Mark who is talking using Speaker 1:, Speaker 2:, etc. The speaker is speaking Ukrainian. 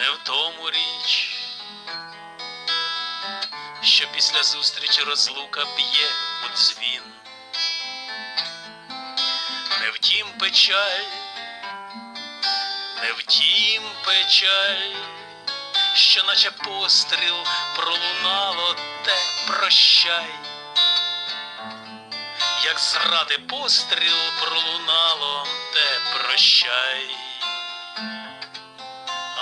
Speaker 1: не в тому річ, що після зустрічі розлука б'є у дзвін. Не втім печаль, не втім печаль, що наче постріл пролунало те прощай. Як зради постріл пролунало